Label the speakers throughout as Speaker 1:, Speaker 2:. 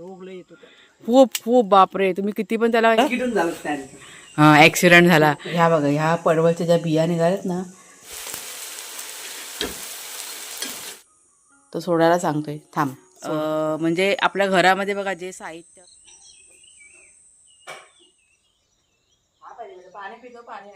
Speaker 1: रोग लय येतो त्याला.
Speaker 2: खूप खूप बापरे तुम्ही किती पण त्याला
Speaker 1: किडून झालं त्याने.
Speaker 2: हा ऍक्सिडेंट झाला ह्या बघा ह्या पडवलच्या ज्या बिया निघाल्यात ना तो सोडायला सांगतोय थांब अं, म्हणजे आपल्या घरामध्ये बघा जे साहित्य पाणी पितो पाणी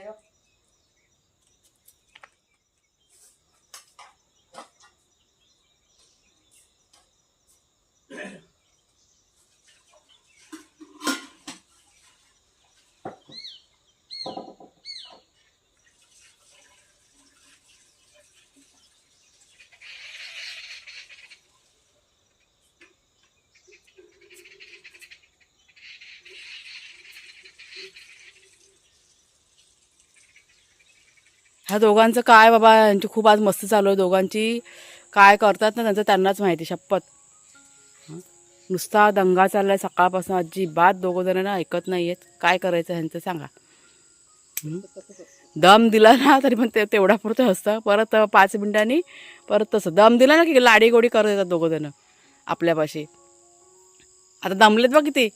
Speaker 2: ह्या दोघांचं काय बाबा यांची खूप आज मस्त चालू आहे दोघांची काय करतात ना त्यांचं त्यांनाच माहिती शपथ? नुसता दंगा चाललाय सकाळपासून अजिबात दोघं जण ना ऐकत नाही आहेत काय करायचं ह्यांचं सांगा? दम दिला ना तरी पण ते तेवढा पुरतं असतं परत पाच मिनिटांनी परत तसं. दम दिला ना की लाडी गोडी करत येतात दोघं जण आपल्यापाशी आता दमलेत बघ किती.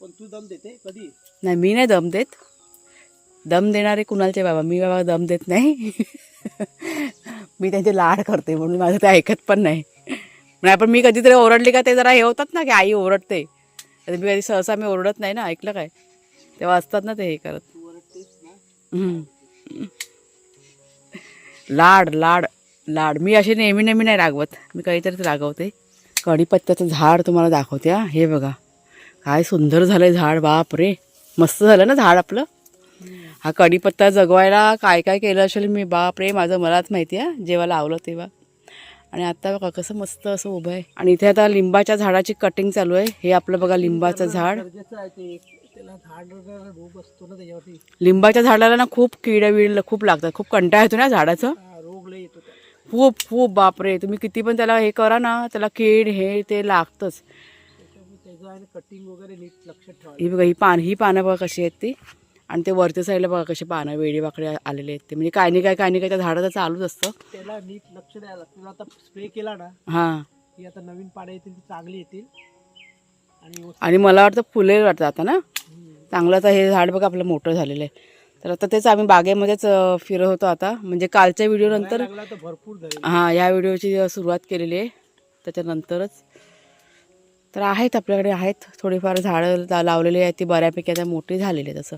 Speaker 1: पण तू दम देते कधी?
Speaker 2: नाही मी नाही दम देत. दम देणारे कुणालचे बाबा. मी बाबा दम देत नाही. मी त्यांचे लाड करते म्हणून माझं ते ऐकत पण नाही. नाही पण मी कधीतरी ओरडली का ते जरा हे होतात ना की आई ओरडते. मी कधी सहसा मी ओरडत नाही ना ऐकलं काय? तेव्हा असतात ना ते हे करत. लाड लाड लाड. मी अशी नेहमी नेहमी नाही रागवत. मी काहीतरीच रागवते. कढीपत्त्याचं झाड तुम्हाला दाखवते हा. हे बघा. काय सुंदर झालंय झाड. बाप रे मस्त झालं ना झाड आपलं? हा कढीपत्ता जगवायला काय काय केलं असेल मी बाप रे माझं मलाच माहिती आहे जेव्हा लावलं तेव्हा. आणि आता बघा कसं मस्त असं उभं आहे. आणि इथे आता लिंबाच्या झाडाची कटिंग चालू आहे. हे आपलं बघा लिंबाचं झाड. लिंबाच्या झाडाला ना खूप किड विड खूप लागतात. खूप कंटाळ येतो ना झाडाचं. खूप खूप बापरे तुम्ही किती पण त्याला हे करा ना त्याला कीड हे ते लागतंच.
Speaker 1: कटिंग वगैरे नीट लक्षात ठेवायचं.
Speaker 2: ही बघा ही पान ही पानं बघा कशी आहेत ती. आणि ते वरच्या साईडला बघा कशी पानं वेडी वाकडे आलेले आहेत ते. म्हणजे काय नाही काय काय नाही काय त्या झाडाचं चालूच असतं.
Speaker 1: त्याला नीट लक्ष द्यायला तुला आता स्प्रे केला ना
Speaker 2: हां.
Speaker 1: की आता नवीन पानं येतील ती चांगली येतील. आणि
Speaker 2: मला वाटतं फुले वाटतं आता ना. चांगलं तर हे झाड बघा आपलं मोठं झालेलं आहे. तर आता तेच आम्ही बागेमध्येच फिरत होतो आता. म्हणजे कालच्या व्हिडिओ नंतर
Speaker 1: लागला तर भरपूर
Speaker 2: हां या व्हिडिओची सुरुवात केलेली आहे. त्याच्यानंतरच तर आहेत आपल्याकडे आहेत. थोडीफार झाडं लावलेली आहेत. ती बऱ्यापैकी आता मोठी झालेली आहेत असं.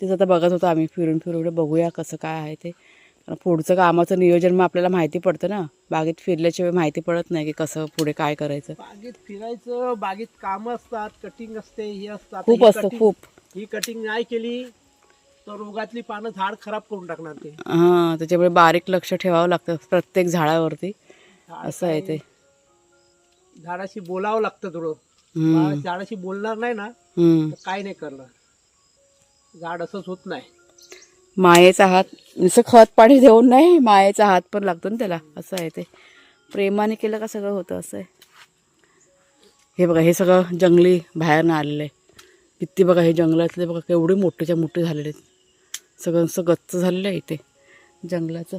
Speaker 2: तेच आता बघत होतो आम्ही फिरून फिरून बघूया कसं काय आहे ते. कारण पुढचं कामाचं नियोजन मग आपल्याला माहिती पडतं ना. बागेत फिरल्याशिवाय माहिती पडत नाही की कसं पुढे काय करायचं.
Speaker 1: बागेत फिरायचं बागेत कामं असतात कटिंग असते हे असतात.
Speaker 2: खूप असतं खूप.
Speaker 1: ही कटिंग नाही केली तर रोगातली पानं झाड खराब करून टाकणार ते.
Speaker 2: हां त्याच्यामुळे बारीक लक्ष ठेवावं लागतं प्रत्येक झाडावरती.
Speaker 1: झाड
Speaker 2: असं आहे ते.
Speaker 1: झाडाशी बोलावं लागतं थोडं. झाडाशी बोलणार नाही ना काय नाही करणार. झाड असंच होत नाही.
Speaker 2: मायेचा हात नुसतं खत पाणी देऊन नाही मायेचा हात पण लागतो ना त्याला. असं आहे ते. प्रेमाने केलं का सगळं होतं असं आहे. हे बघा हे सगळं जंगली बाहेरनं आलेलं आहे. किती बघा हे जंगलातले बघा केवढे मोठेच्या मोठे झालेले आहेत. सगळं गच्च झालेलं आहे इथे जंगलाचं.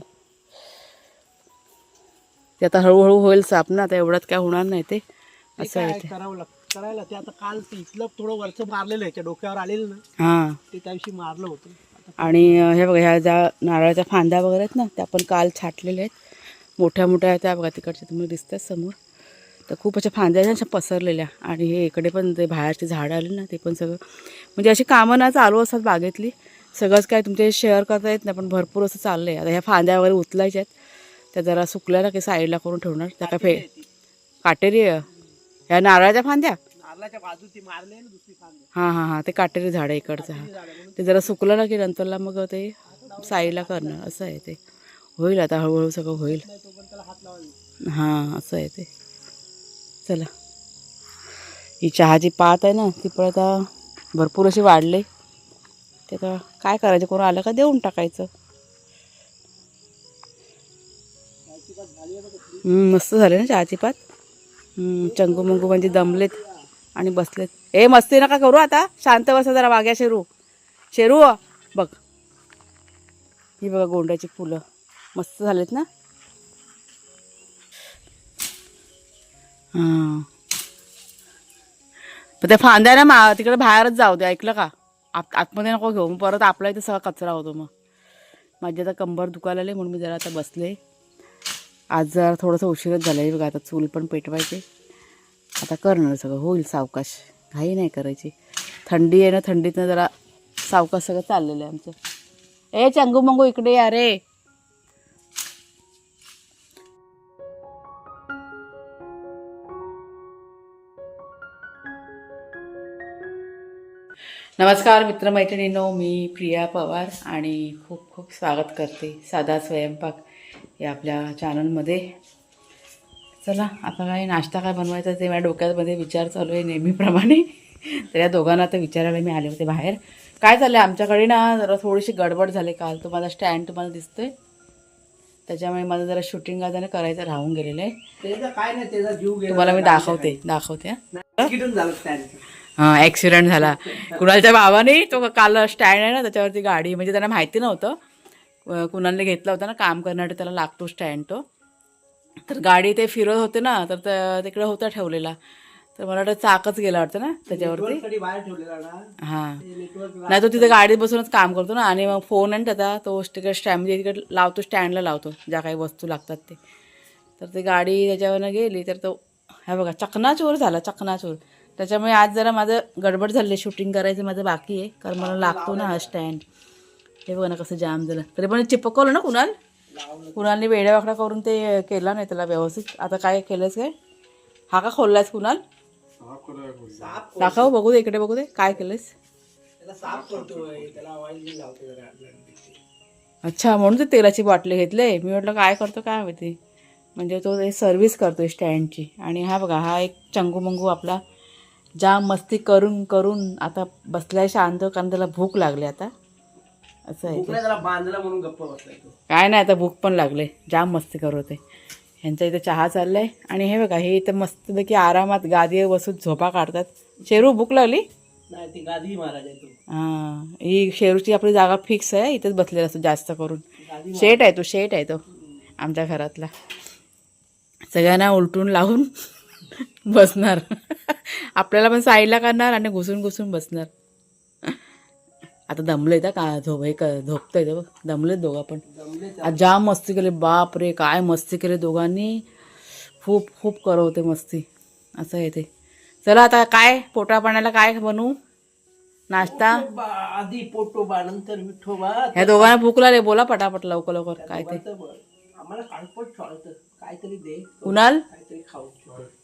Speaker 2: ते आता हळूहळू होईल साप ना आता एवढ्यात काय होणार नाही ते. असं आहे ते.
Speaker 1: करावं लागतं? करायला ते आता काल इथलं थोडं वरचं मारलेलं आहे त्या डोक्यावर आलेलं ना
Speaker 2: हां.
Speaker 1: ते त्या दिवशी मारलं होतं.
Speaker 2: आणि हे बघा ह्या ज्या नारळाच्या फांद्या वगैरे आहेत ना त्या पण काल छाटलेल्या आहेत. मोठ्या मोठ्या आहेत त्या बघा तिकडच्या तुम्हाला दिसतात समोर. तर खूप अशा फांद्या आहेत अशा पसरलेल्या. आणि हे इकडे पण ते बाहेरचे झाडं आले ना ते पण सगळं म्हणजे अशी कामं ना चालू असतात बागेतली. सगळंच काय तुमचे शेअर करता येत नाही पण भरपूर असं चाललं आहे आता ह्या फांद्या वगैरे उचलायच्या आहेत. त्या जरा सुकल्या ना की साईडला करून ठेवणार. त्या काय फे काटेरी. ह्या नारळाच्या फांद्या?
Speaker 1: नारळाच्या बाजू ती मारली आहे ना दुसरी फांदी
Speaker 2: हां हां हां. ते काटेरी झाड आहे इकडचं हां.
Speaker 1: ती
Speaker 2: जरा सुकलं ना की नंतरला मग ते साईडला करणं असं आहे ते. होईल आता हळूहळू सगळं होईल.
Speaker 1: त्याला हात लावायला
Speaker 2: हां असं आहे ते. चला. ही चहाची पात आहे ना ती पण आता भरपूर अशी वाढले. ते आता काय करायचं कोण आलं का देऊन टाकायचं. हम्म, मस्त झाले ना चहाची पात. हम्म, चंगू मंगू म्हणजे दमलेत. आणि बसले. ए मस्ती नका करू आता. शांत बसा जरा वाघ्या शेरू. शेरू बघ. ही बघा गोंड्याची फुलं. मस्त झालेत ना? हां. पण त्या फांद्या ना मा तिकडे बाहेरच जाऊ दे ऐकलं का? आत आतमध्ये नको घेऊ. मग परत आपला इथे सगळा कचरा होतो मग. माझी आता कंबर दुखायला लागली म्हणून मी जरा आता बसले. आज जरा थोडंसं उशीरच झालं आहे बघा आता चूल पण पेटवायचे. आता करणार सगळं. होईल सावकाश. घाई नाही करायची. थंडी आहे ना थंडीतनं जरा सावकाश सगळं चाललेलं आहे आमचं. ए चंगू मंगू इकडे या रे. नमस्कार मित्रमैत्रिणींनो मी प्रिया पवार आणि खूप खूप स्वागत करते साधा स्वयंपाक या आपल्या चॅनलमध्ये चला आता काय नाश्ता काय बनवायचा ते माझ्या डोक्यामध्ये विचार चालू आहे नेहमीप्रमाणे. तर या दोघांना आता विचारायला मी आले होते बाहेर. काय झालं आमच्याकडे ना जरा थोडीशी गडबड झाली काल. तो माझा स्टँड तुम्हाला दिसतोय. त्याच्यामुळे माझं जरा शूटिंग आता करायचं राहून गेलेलं आहे.
Speaker 1: काय नाही त्याचा जीव गेला.
Speaker 2: तुम्हाला मी दाखवते दाखवते हां. हां ॲक्सिडेंट झाला. कुणालच्या भावाने तो काल स्टँड आहे ना त्याच्यावरती गाडी म्हणजे त्यांना माहिती नव्हतं. कुणालने घेतला होता ना काम करण्यासाठी त्याला लागतो स्टँड तो. तर गाडी ते फिरत होते ना तर तिकडे होता ठेवलेला. तर मला वाटतं चाकच गेला वाटतं ना त्याच्यावरती. हां. नाही तो तिथे गाडीत बसूनच काम करतो ना आणि मग फोन आहे ना त्याचा तो तिकडे स्टँड म्हणजे तिकडे लावतो स्टँडला लावतो ज्या काही वस्तू लागतात ते. तर ती गाडी त्याच्यावरनं गेली तर तो हा बघा चकनाचूर झाला चकनाचूर त्याच्यामुळे आज जरा माझं गडबड झाली शूटिंग करायचं माझं बाकी आहे कारण मला लागतो ना हा स्टँड. हे बघा ना कसं जाम झालं. तरी पण चिपकवलं ना कुणाल? कुणालने वेड्या वाकडा करून ते केला नाही त्याला व्यवस्थित. आता काय केलंस काय? हा का खोललायस कुणाल?
Speaker 1: साफ
Speaker 2: दाखव बघू दे इकडे बघू दे. काय केलंस अच्छा म्हणून ते तेलाची बाटली घेतले मी म्हटलं काय करतो काय माहिती? म्हणजे तो ते सर्व्हिस करतो स्टँडची आणि हा बघा हा एक चंगू मंगू आपला जाम मस्ती करून करून आता बसलाय शांत कारण त्याला भूक लागली आता. असं आहे ते.
Speaker 1: भूकला त्याला बांधला म्हणून गप्प बसलाय तो.
Speaker 2: काय नाही आता भूक पण लागले. जाम मस्ती करत होते ह्यांच्या इथे चहा चाललाय. आणि हे बघा हे इथं मस्तपैकी आरामात गादीवर बसून झोपा काढतात. शेरू भूक लागली?
Speaker 1: नाही ती गादी महाराज आहे तो.
Speaker 2: हां ही शेरूची आपली जागा फिक्स आहे. इथेच बसलेला असतो जास्त करून.
Speaker 1: गादी
Speaker 2: शेट आहे. तो शेट आहे तो. आमच्या घरातला. सगळ्यांना उलटून लावून बसणार. आपल्याला पण साईडला करणार आणि घुसून घुसून बसणार. आता दमले का झोप हे क- झोपतंय तो दमलेत दोघं पण आज जाम मस्ती केली बाप रे काय मस्ती केली दोघांनी. खूप खूप करवते मस्ती. असं आहे ते. चला आता काय पोटा पाण्याला काय बनवू? नाश्ता?
Speaker 1: आधी पोटोबा नंतर विठोबा
Speaker 2: ह्या दोघांना भूक लागली बोला पटापट लवकर लवकर. काय ते.
Speaker 1: आम्हाला काळपट चालतं काहीतरी दे.
Speaker 2: कुणाल?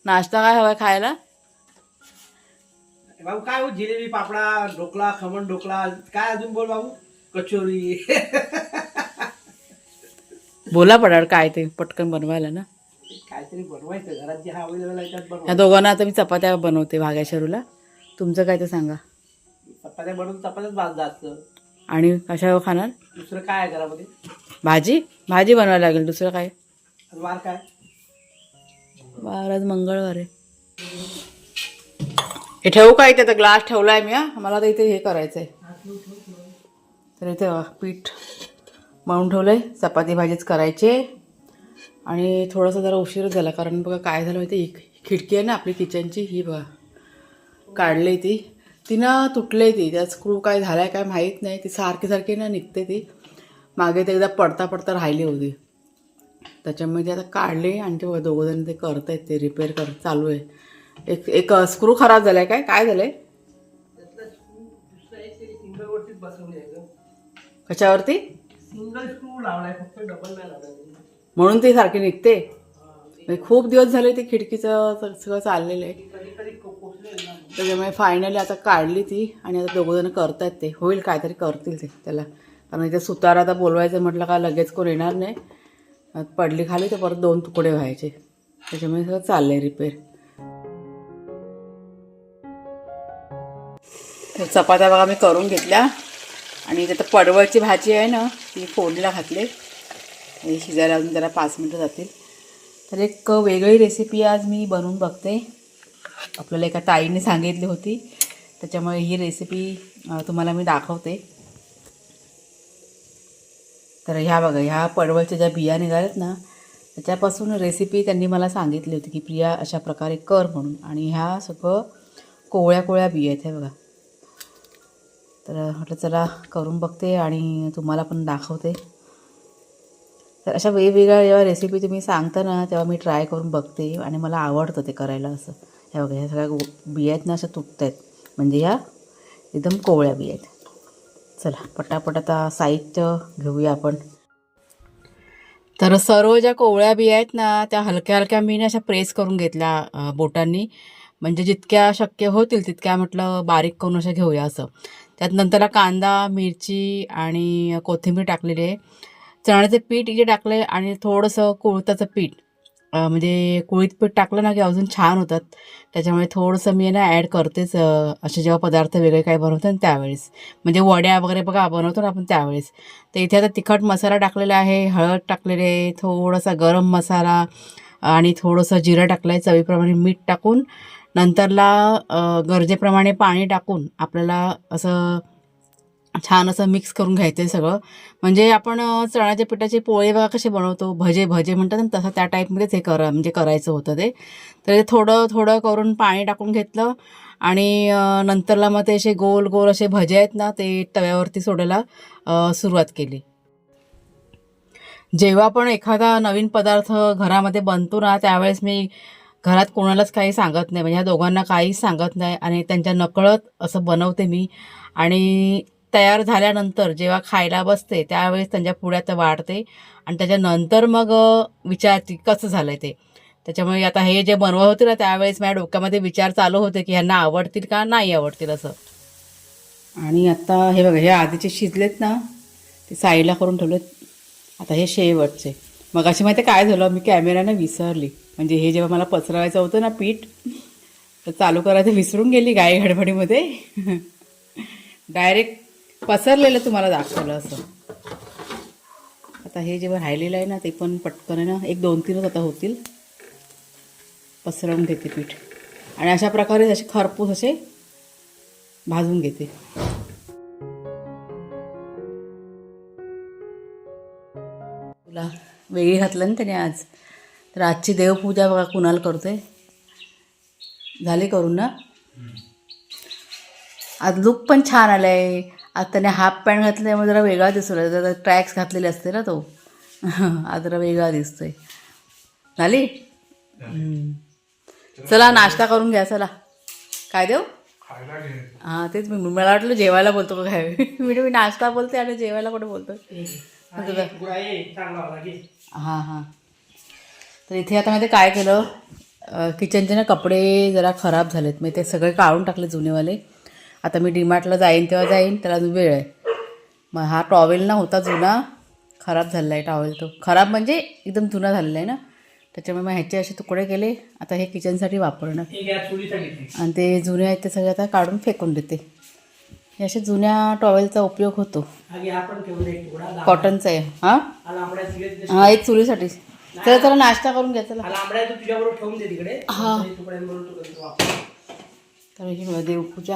Speaker 2: नाश्ता काय हवाय खायला?
Speaker 1: बाबू काय हो जिलेबी पापडा ढोकळा खमण ढोकळा काय अजून बोल बाबू? कचोरी.
Speaker 2: बोला पडार काय ते पटकन बनवायला ना.
Speaker 1: काहीतरी बनवायचं घरात जे हा अवेलेबल आहे त्यात
Speaker 2: दोघांना आता मी चपात्या बनवते भाग्या शरूला. तुमचं काय ते सांगा.
Speaker 1: चपात्या बनवून चपात्याच भात जास्त
Speaker 2: आणि कशावर खाणार?
Speaker 1: दुसरं काय आहे घरामध्ये?
Speaker 2: भाजी? भाजी बनवायला लागेल दुसरं काय?
Speaker 1: आज वार काय?
Speaker 2: वार आज मंगळवार आहे. हे ठेवू का इथे? आता ग्लास ठेवला आहे मी हा. मला तर इथे हे करायचं आहे तर इथे पीठ मळून ठेवलं आहे चपाती भाजीच करायचे आणि थोडासा जरा उशीरच झाला कारण बघा काय झालं माहिती खिडकी आहे ना आपली किचनची ही बघा. काढली ती. ती तुटले तुटली ती. त्या स्क्रू काय झालाय काय माहीत नाही. ती सारखी सारखी ना निघते ती. मागे ते एकदा पडता पडता राहिली होती. त्याच्यामुळे ते आता काढले आणि ते दोघं जण ते आहेत ते रिपेअर कर चालू आहे. एक एक स्क्रू खराब झालाय काय? काय झालंय? कशावरती?
Speaker 1: सिंगल स्क्रू लावलाय फक्त डबल नाही लावलाय
Speaker 2: म्हणून ती सारखी निघते? म्हणजे खूप दिवस झाले ते खिडकीचं सगळं चाललेलं आहे. त्याच्यामुळे फायनली आता काढली ती आणि आता दोघं जण करतायत ते. होईल काहीतरी करतील ते त्याला. कारण इथे सुतार आता बोलवायचं म्हटलं का लगेच कोण येणार नाही. पडली खाली तर परत दोन तुकडे व्हायचे. त्याच्यामुळे सगळं चाललंय रिपेअर तर चपात्या बघा मी करून घेतल्या. आणि त्यात पडवळची भाजी आहे ना ती फोडणीला घातले शिजायला अजून जरा पाच मिनटं जातील. तर एक वेगळी रेसिपी आज मी बनवून बघते. आपल्याला एका ताईने सांगितली होती. त्याच्यामुळे ही रेसिपी तुम्हाला मी दाखवते. तर ह्या बघा ह्या पडवळच्या ज्या बिया निघाल्यात ना त्याच्यापासून रेसिपी त्यांनी मला सांगितली होती की प्रिया अशा प्रकारे कर म्हणून. आणि ह्या सगळं कोवळ्या कोवळ्या बिया आहेत हे बघा. तर म्हटलं चला करून बघते आणि तुम्हाला पण दाखवते. तर अशा वेगवेगळ्या जेव्हा रेसिपी तुम्ही सांगता ना तेव्हा मी ट्राय करून बघते आणि मला आवडतं ते करायला असं. हे बघा ह्या सगळ्या गो- बिया आहेत ना अशा तुटत आहेत म्हणजे ह्या एकदम कोवळ्या बिया आहेत. चला पटापट आता साहित्य घेऊया आपण. तर सर्व ज्या कोवळ्या बिया आहेत ना त्या हलक्या हलक्या मी ना अशा प्रेस करून घेतल्या बोटांनी. म्हणजे जितक्या शक्य होतील तितक्या म्हटलं बारीक करून अशा घेऊया असं. त्यात नंतरला कांदा मिरची आणि कोथिंबीर टाकलेली आहे. चण्याचं पीठ इथे टाकलं आहे आणि थोडंसं कोळताचं पीठ. म्हणजे कुळीत पीठ टाकलं ना की अजून छान होतात. त्याच्यामुळे थोडंसं मी ना ॲड करतेच असे जेव्हा पदार्थ वेगळे काही बनवतो ना त्यावेळेस. म्हणजे वड्या वगैरे बघा बनवतो ना आपण त्यावेळेस. तर इथे आता तिखट मसाला टाकलेला आहे हळद टाकलेली आहे थोडासा गरम मसाला आणि थोडंसं जिरं टाकलं आहे चवीप्रमाणे मीठ टाकून. नंतरला गरजेप्रमाणे पाणी टाकून आपल्याला असं छान असं मिक्स करून घ्यायचं आहे सगळं. म्हणजे आपण चण्याच्या पिठाचे पोळे बघा कसे बनवतो. भजे भजे म्हणतात ना तसं त्या टाईपमध्येच हे करा म्हणजे करायचं होतं ते. तर ते थोडं थोडं करून पाणी टाकून घेतलं आणि नंतरला मग ते असे गोल गोल असे भजे आहेत ना ते तव्यावरती सोडायला सुरुवात केली. जेव्हा पण एखादा नवीन पदार्थ घरामध्ये बनतो ना त्यावेळेस मी घरात कोणालाच काही सांगत नाही. म्हणजे ह्या दोघांना काहीच सांगत नाही आणि त्यांच्या नकळत असं बनवते मी. आणि तयार झाल्यानंतर जेव्हा खायला बसते त्यावेळेस त्यांच्या पुढ्यात वाढते. आणि त्याच्यानंतर मग विचारते कसं झालं आहे ते. त्याच्यामुळे आता हे जे बनवत होते ना त्यावेळेस माझ्या डोक्यामध्ये विचार चालू होते की ह्यांना आवडतील का नाही आवडतील असं. आणि आता हे बघा हे आधीचे शिजलेत ना ते साईडला करून ठेवलेत. आता हे शेवटचे. मग अशी माहिती काय झालं? मी कॅमेऱ्यानं विसरली. म्हणजे हे जेव्हा मला पसरवायचं होतं ना पीठ तर चालू करायचं विसरून गेली गाई गडबडीमध्ये डायरेक्ट पसरलेलं तुम्हाला दाखवलं असं. आता हे जेव्हा राहिलेलं आहे ना ते पण पटकन आहे ना एक दोन तीनच आता होतील. पसरवून घेते पीठ. आणि अशा प्रकारे असे खरपूस असे भाजून घेते. तुला वेगळी घातलं ना त्याने आज? तर आजची देवपूजा बघा कुणाल करतोय. झाली करून ना? आज लुक पण छान आलाय. आज त्याने हाफ पॅन्ट घातली त्यामुळे जरा वेगळा दिसतो जरा ट्रॅक्स घातलेले असते ना तो. आज जरा वेगळा दिसतोय. झाली. चला नाश्ता करून घ्या चला. काय देऊ हां तेच मी मला वाटलं जेवायला बोलतो का काय मी मी नाश्ता बोलते आणि जेवायला कुठे बोलतो हां हां. तर इथे आता माहिती काय केलं? किचनचे ना कपडे जरा खराब झालेत. मी ते सगळे काढून टाकले जुनेवाले. आता मी डीमार्टला जाईन तेव्हा जाईन त्याला अजून वेळ आहे. मग हा टॉवेल ना होता जुना खराब झालेला आहे टॉवेल तो. खराब म्हणजे एकदम जुना झालेला आहे ना? त्याच्यामुळे मग ह्याचे असे तुकडे केले. आता हे किचनसाठी वापरणार. आणि ते जुने आहेत ते सगळे आता काढून फेकून देते. हे असे जुन्या टॉवेलचा उपयोग होतो. कॉटनचा आहे. हां? हां एक चुलीसाठी. चला चला नाश्ता करून घ्या चला.
Speaker 1: लांबड्या तू तुझ्याबरोबर ठेवून दे तिकडे.
Speaker 2: हा.
Speaker 1: तुकड्यांबरोबर तू कधी वापर.
Speaker 2: तर ही देवपूजा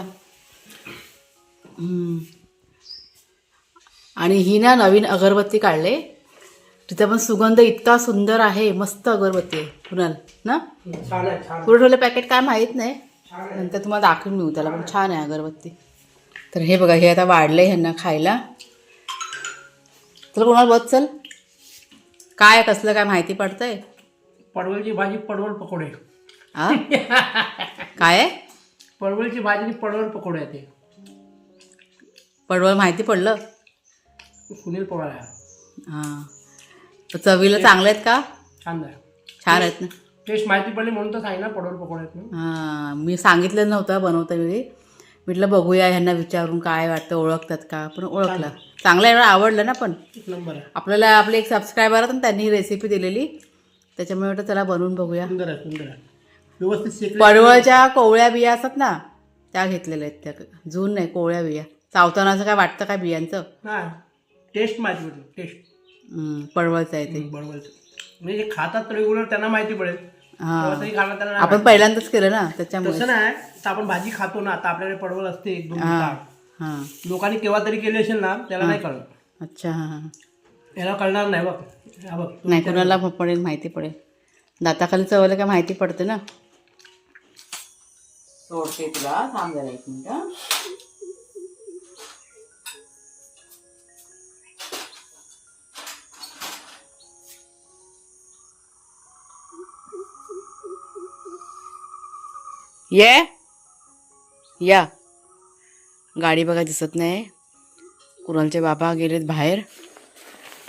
Speaker 2: हम्म. आणि ही ना नवीन अगरबत्ती काढले. तिचा पण सुगंध इतका सुंदर आहे मस्त अगरबत्ती आहे कुणाल ना?
Speaker 1: छान आहे छान
Speaker 2: पुढे ठेवलं पॅकेट काय माहीत नाही. नंतर तुम्हाला दाखवून मिळू त्याला पण छान आहे अगरबत्ती. तर हे बघा हे आता वाढलंय ह्यांना खायला. चल कुणाल बघ चल. काय कसलं काय माहिती पडतंय?
Speaker 1: पडवलची भाजी पडवल पकोडे.
Speaker 2: आ? काय? आहे
Speaker 1: पडवलची भाजी आणि पडवल पकोडे आहे ते.
Speaker 2: पडवळ माहिती पडलं?
Speaker 1: सुनील पवार
Speaker 2: हां. तर चवीला चांगले आहेत का?
Speaker 1: छान आहे.
Speaker 2: छान आहेत ना.
Speaker 1: टेस्ट माहिती पडली म्हणून तर सांगितलं पडवल पकोडे आहेत म्हणून.
Speaker 2: हां मी सांगितलं नव्हतं बनवता वेळी. म्हटलं बघूया ह्यांना विचारून काय वाटतं ओळखतात का? पण ओळखलं. चांगलं. एवढं आवडलं ना पण.
Speaker 1: एक नंबर आहे.
Speaker 2: आपल्याला आपले एक सबस्क्रायबर आहेत ना त्यांनी रेसिपी दिलेली. त्याच्यामुळे म्हटलं त्याला बनवून बघूया.
Speaker 1: सुंदर आहे सुंदर आहे. व्यवस्थित शेकले
Speaker 2: पडवळच्या कोवळ्या बिया असतात ना त्या घेतलेल्या आहेत त्या. जून नाही कोवळ्या बिया. चावताना असं काय वाटतं काय बियांचं?
Speaker 1: हा टेस्ट माहिती पडली टेस्ट
Speaker 2: हम्म, पडवळचं आहे ते.
Speaker 1: बडवलचं म्हणजे जे खातात रेग्युलर त्यांना माहिती पडेल.
Speaker 2: हां.
Speaker 1: नाही
Speaker 2: आपण पहिल्यांदाच केलं ना त्याच्यामुळे
Speaker 1: तसं नाही तर आपण भाजी खातो ना आता आपल्याकडे पडवल असते एक दोन
Speaker 2: हां हां.
Speaker 1: लोकांनी केव्हा तरी केली असेल ना त्याला नाही कळत
Speaker 2: अच्छा हां हां.
Speaker 1: याला कळणार नाही बघ. हा बघ
Speaker 2: नाही कोणाला पडेल माहिती पडेल. दाताखाली चवलं काय माहिती पडते ना? सोडते तुला थांब जरा एक मिनिट. ये. या. गाडी बघा दिसत नाही. कुणालचे बाबा गेलेत बाहेर.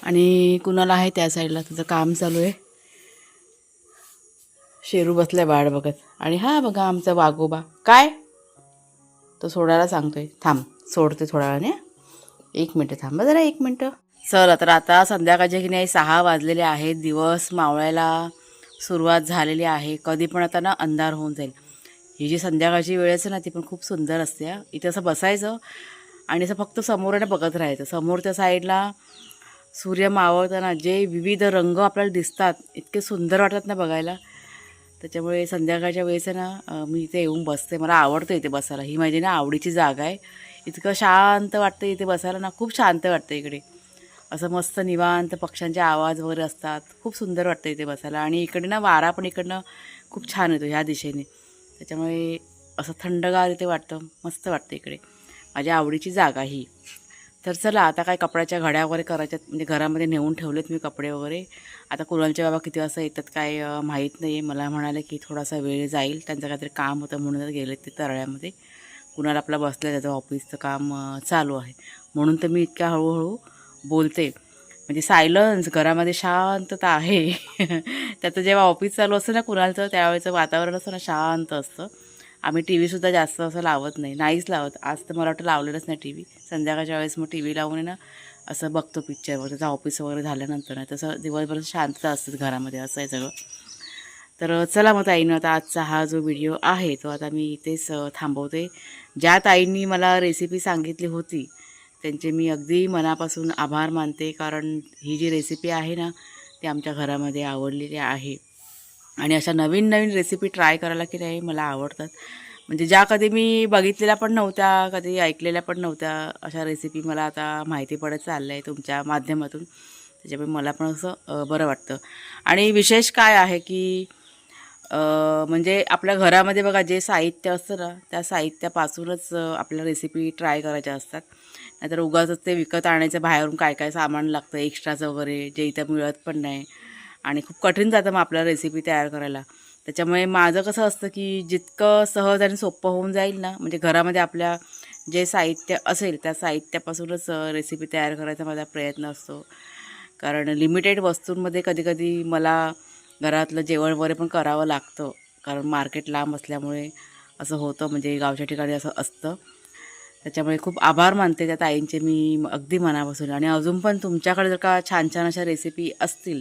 Speaker 2: आणि कुणाला आहे त्या साईडला. तुझं काम चालू आहे. शेरू बसलाय वाट बघत. आणि हा बघा आमचा वाघोबा. काय? तो सोडायला सांगतोय. थांब सोडते थोड्या वेळाने. एक मिनटं थांबा जरा एक मिनटं. चला तर आता संध्याकाळचे की नाही सहा वाजलेले आहेत. दिवस मावळायला सुरुवात झालेली आहे. कधी पण आता ना अंधार होऊन जाईल. ही जी संध्याकाळची वेळ असते ना ती पण खूप सुंदर असते हा. इथे असं बसायचं आणि असं फक्त समोरने बघत राहायचं. समोरच्या साईडला सूर्य मावळताना जे विविध रंग आपल्याला दिसतात इतके सुंदर वाटतात ना बघायला. त्याच्यामुळे संध्याकाळच्या वेळेस आहे ना मी इथे येऊन बसते. मला आवडतं इथे बसायला. ही माझी ना आवडीची जागा आहे. इतकं शांत वाटतं इथे बसायला ना खूप शांत वाटतं इकडे. असं मस्त निवांत पक्ष्यांचे आवाज वगैरे असतात. खूप सुंदर वाटतं इथे बसायला. आणि इकडे ना वारा पण इकडनं खूप छान येतो ह्या दिशेने. त्याच्यामुळे असं थंडगार इथे वाटतं मस्त वाटतं इकडे. माझ्या आवडीची जागा ही. तर चला आता काय कपड्याच्या घड्या वगैरे करायच्यात म्हणजे घरामध्ये नेऊन ठेवलेत मी कपडे वगैरे. आता कुणालचे बाबा किती वाजता येतात काय माहीत नाही आहे मला म्हणाले की थोडासा वेळ जाईल. त्यांचं काहीतरी काम होतं म्हणून गेले ते तरळ्यामध्ये कुणाला आपला बसलं त्याचं ऑफिसचं काम चालू आहे. म्हणून तर मी इतक्या हळूहळू बोलते. म्हणजे सायलन्स घरामध्ये शांतता आहे. त्याचं जेव्हा ऑफिस चालू असतं ना कुणालचं त्यावेळेचं वातावरण असतं ना शांत असतं. आम्ही टी व्हीसुद्धा जास्त असं लावत नाही नाहीच लावत. आज तर मला वाटतं लावलेलंच नाही टी व्ही संध्याकाळच्या वेळेस मग टी व्ही लावून आहे ना असं बघतो पिक्चर वगैरे. ऑफिस वगैरे झाल्यानंतर ना तसं दिवसभर शांतता असतं घरामध्ये असं आहे सगळं. तर चला मग ताईनं आता आजचा हा जो व्हिडिओ आहे तो आता मी इथेच थांबवते. ज्या ताईंनी मला रेसिपी सांगितली होती त्यांचे मी अगदी मनापासून आभार मानते. कारण ही जी रेसिपी आहे ना ती आमच्या घरामध्ये आवडलेली आहे. आणि अशा नवीन नवीन रेसिपी ट्राय करायला की नाही मला आवडतात. म्हणजे ज्या कधी मी बघितलेल्या पण नव्हत्या कधी ऐकलेल्या पण नव्हत्या अशा रेसिपी मला आता माहिती पडत चाललं आहे तुमच्या माध्यमातून. त्याच्यामुळे मला पण असं बरं वाटतं. आणि विशेष काय आहे की म्हणजे आपल्या घरामध्ये बघा जे साहित्य असतं ना त्या साहित्यापासूनच आपल्या रेसिपी ट्राय करायच्या असतात. नाहीतर उगाच ते विकत आणायचं बाहेरून काय काय सामान लागतं एक्स्ट्राचं वगैरे जे इथं मिळत पण नाही. आणि खूप कठीण जातं मग आपल्याला रेसिपी तयार करायला. त्याच्यामुळे माझं कसं असतं की जितकं सहज आणि सोपं होऊन जाईल ना म्हणजे घरामध्ये आपल्या जे साहित्य असेल त्या साहित्यापासूनच रेसिपी तयार करायचा माझा प्रयत्न असतो. कारण लिमिटेड वस्तूंमध्ये कधीकधी मला घरातलं जेवण वगैरे पण करावं लागतं. कारण मार्केट लांब असल्यामुळे असं होतं. म्हणजे गावच्या ठिकाणी असं असतं. त्याच्यामुळे खूप आभार मानते त्या ताईंचे. मी अगदी मनापासून. आणि अजून पण तुमच्याकडे जर का छान छान अशा रेसिपी असतील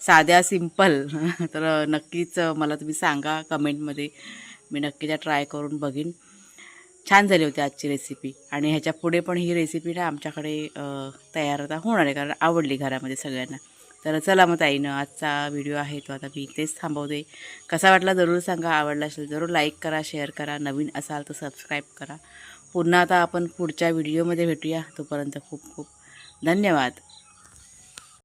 Speaker 2: साध्या सिंपल तर नक्कीच मला तुम्ही सांगा कमेंटमध्ये मी नक्की त्या ट्राय करून बघीन. छान झाली होती आजची रेसिपी आणि ह्याच्या पुढे पण ही रेसिपी ना आमच्याकडे तयार आता होणार आहे. कारण आवडली घरामध्ये सगळ्यांना. तर चला मग ताईनं आजचा व्हिडिओ आहे तो आता मी इथेच थांबवते. कसा वाटला जरूर सांगा आवडला असेल जरूर लाईक करा शेअर करा नवीन असाल तर सबस्क्राईब करा. पुन्हा आता आपण पुढच्या व्हिडिओमध्ये भेटूया. तोपर्यंत खूप खूप धन्यवाद.